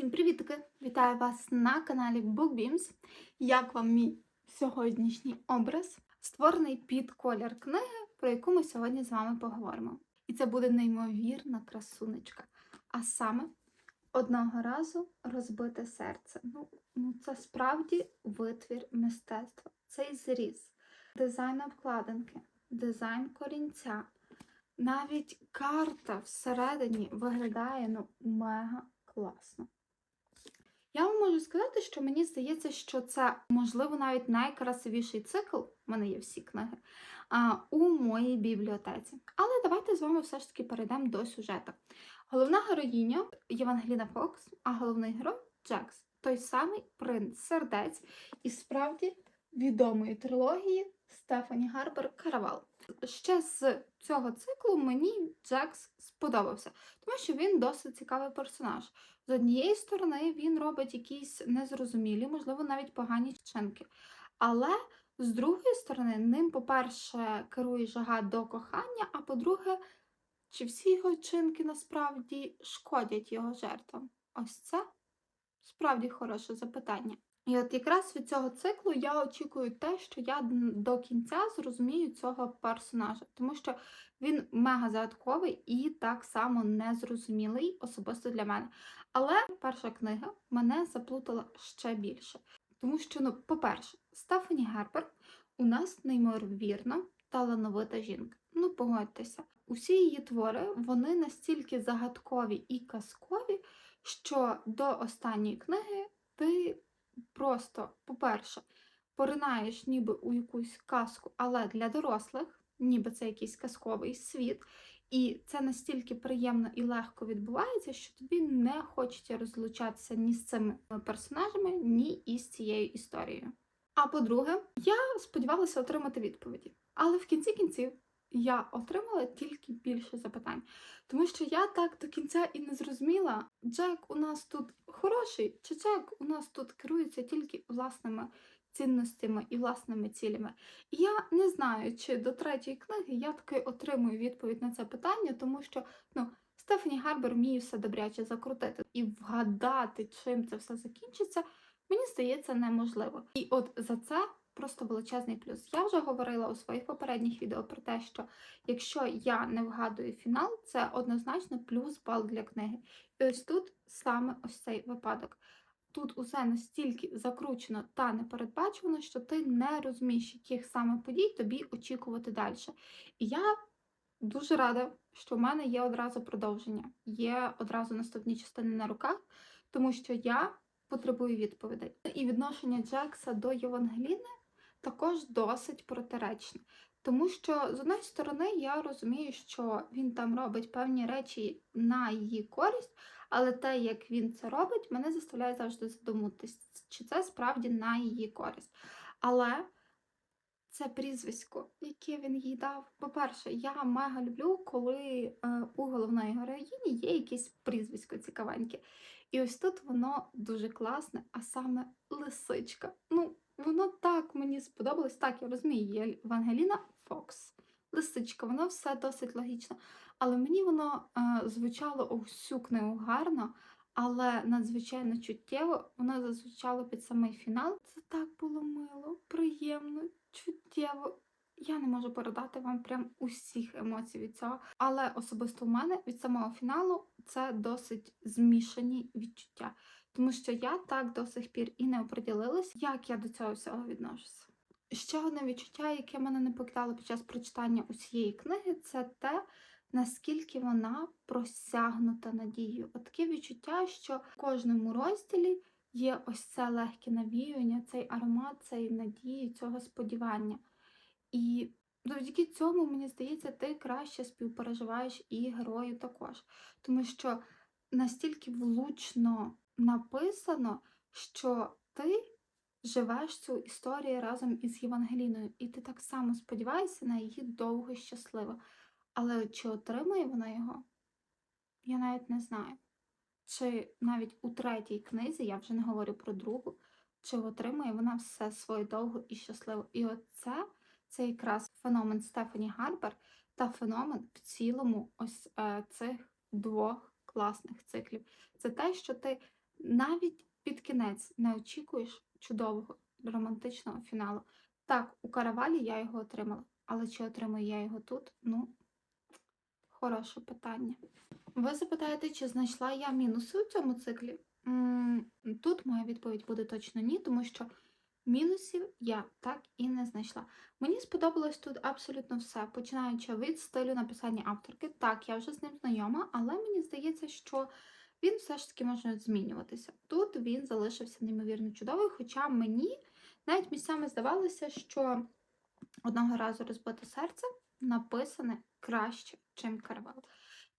Всім привітки! Вітаю вас на каналі BookBeams. Як вам мій сьогоднішній образ, створений під колір книги, про яку ми сьогодні з вами поговоримо. І це буде неймовірна красунечка. А саме одного разу розбите серце. Ну, ну це справді витвір мистецтва. Цей зріз, дизайн обкладинки, дизайн корінця. Навіть карта всередині виглядає ну, мега класно. Я вам можу сказати, що мені здається, що це, можливо, навіть найкрасивіший цикл, в мене є всі книги, у моїй бібліотеці. Але давайте з вами все ж таки перейдемо до сюжету. Головна героїня Євангеліна Фокс, а головний герой Джекс, той самий принц сердець і справді відомої трилогії Стефані Гарбер Каравал. Ще з цього циклу мені Джекс сподобався, тому що він досить цікавий персонаж. З однієї сторони, він робить якісь незрозумілі, можливо, навіть погані вчинки. Але з другої сторони, ним, по-перше, керує жага до кохання, а по-друге, чи всі його вчинки насправді шкодять його жертвам? Ось це справді хороше запитання. І от якраз від цього циклу я очікую те, що я до кінця зрозумію цього персонажа, тому що він мега загадковий і так само незрозумілий, особисто для мене. Але перша книга мене заплутала ще більше. Тому що, ну, по-перше, Стефані Гербер у нас неймовірно талановита жінка. Ну, погодьтеся, усі її твори вони настільки загадкові і казкові, що до останньої книги ти просто, по-перше, поринаєш ніби у якусь казку, але для дорослих, ніби це якийсь казковий світ. І це настільки приємно і легко відбувається, що тобі не хочеться розлучатися ні з цими персонажами, ні із цією історією. А по-друге, я сподівалася отримати відповіді. Але в кінці кінців я отримала тільки більше запитань. Тому що я так до кінця і не зрозуміла, Джек у нас тут хороший, чи Джек у нас тут керується тільки власними цінностями і власними цілями. І я не знаю, чи до третьої книги я таки отримую відповідь на це питання, тому що ну, Стефані Гарбер вміє все добряче закрутити і вгадати, чим це все закінчиться, мені здається, неможливо. І от за це. Просто величезний плюс. Я вже говорила у своїх попередніх відео про те, що якщо я не вгадую фінал, це однозначно плюс бал для книги. І ось тут саме ось цей випадок. Тут усе настільки закручено та непередбачувано, що ти не розумієш, яких саме подій тобі очікувати далі. І я дуже рада, що в мене є одразу продовження, є одразу наступні частини на руках, тому що я потребую відповідей. І відношення Джекса до Євангеліни також досить протиречне. Тому що, з однієї сторони, я розумію, що він там робить певні речі на її користь, але те, як він це робить, мене заставляє завжди задуматись, чи це справді на її користь. Але це прізвисько, яке він їй дав. По-перше, я мега люблю, коли е, у головної героїні є якесь прізвисько цікавеньке. І ось тут воно дуже класне, а саме лисичка. Ну, воно так мені сподобалось. Так, я розумію, є Евангеліна Фокс. Лисичка, воно все досить логічно. Але мені воно е, звучало усю книгу гарно, але надзвичайно чуттєво, воно зазвучало під самий фінал. Це так було мило, приємно, чуттєво. Я не можу передати вам прям усіх емоцій від цього. Але особисто в мене від самого фіналу це досить змішані відчуття. Тому що я так до сих пір і не оприділилась, як я до цього всього відношуся. Ще одне відчуття, яке мене не покидало під час прочитання усієї книги, це те, наскільки вона просягнута надією. От таке відчуття, що в кожному розділі є ось це легке навіювання, цей аромат, цієї надії, цього сподівання. І завдяки цьому, мені здається, ти краще співпереживаєш і герою також. Тому що настільки влучно написано, що ти живеш цю історію разом із Євангеліною, і ти так само сподіваєшся на її довго і щасливо. Але чи отримає вона його? Я навіть не знаю. Чи навіть у третій книзі, я вже не говорю про другу, чи отримує вона все своє довго і щасливо. І оце це якраз феномен Стефані Гарбер та феномен в цілому ось е, цих двох класних циклів. Це те, що ти Навіть під кінець не очікуєш чудового романтичного фіналу. Так, у каравалі я його отримала, але чи отримаю я його тут? Ну, хороше питання. Ви запитаєте, чи знайшла я мінуси у цьому циклі? Тут моя відповідь буде точно ні, тому що мінусів я так і не знайшла. Мені сподобалось тут абсолютно все, починаючи від стилю написання авторки. Так, я вже з ним знайома, але мені здається, що він все ж таки може змінюватися. Тут він залишився неймовірно чудовий, хоча мені навіть місцями здавалося, що одного разу розбите серце написане краще, чим каравал.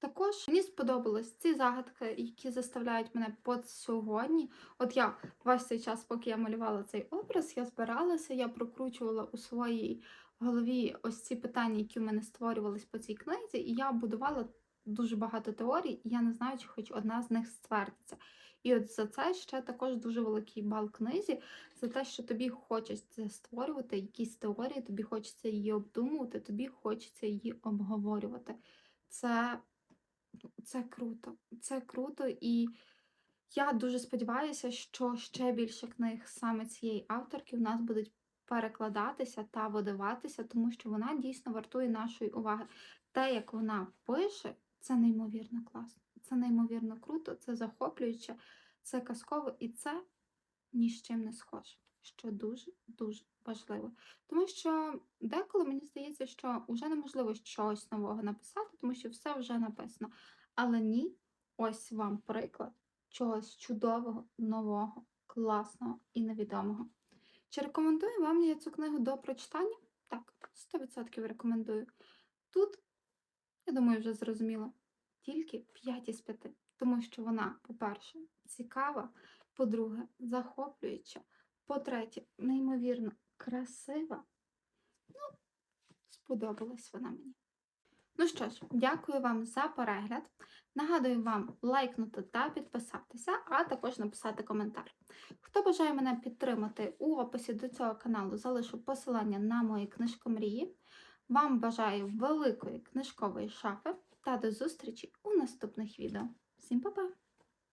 Також мені сподобались ці загадки, які заставляють мене по сьогодні. От я весь цей час, поки я малювала цей образ, я збиралася, я прокручувала у своїй голові ось ці питання, які в мене створювались по цій книзі, і я будувала дуже багато теорій, і я не знаю, чи хоч одна з них ствердиться. І от за це ще також дуже великий бал книзі, за те, що тобі хочеться створювати якісь теорії, тобі хочеться її обдумувати, тобі хочеться її обговорювати. Це, це круто, це круто, і я дуже сподіваюся, що ще більше книг саме цієї авторки в нас будуть перекладатися та видаватися, тому що вона дійсно вартує нашої уваги. Те, як вона пише, це неймовірно класно, це неймовірно круто, це захоплююче, це казково і це ні з чим не схоже, що дуже-дуже важливо. Тому що деколи мені здається, що вже неможливо щось нового написати, тому що все вже написано. Але ні, ось вам приклад чогось чудового, нового, класного і невідомого. Чи рекомендую вам я цю книгу до прочитання? Так, 100% рекомендую. Тут, я думаю, вже зрозуміло, тільки 5 із 5, тому що вона, по-перше, цікава, по-друге, захоплююча, по-третє, неймовірно красива. Ну, сподобалась вона мені. Ну що ж, дякую вам за перегляд. Нагадую вам лайкнути та підписатися, а також написати коментар. Хто бажає мене підтримати у описі до цього каналу, залишу посилання на мої книжкомрії. Вам бажаю великої книжкової шафи та до зустрічі у наступних відео. Всім па-па!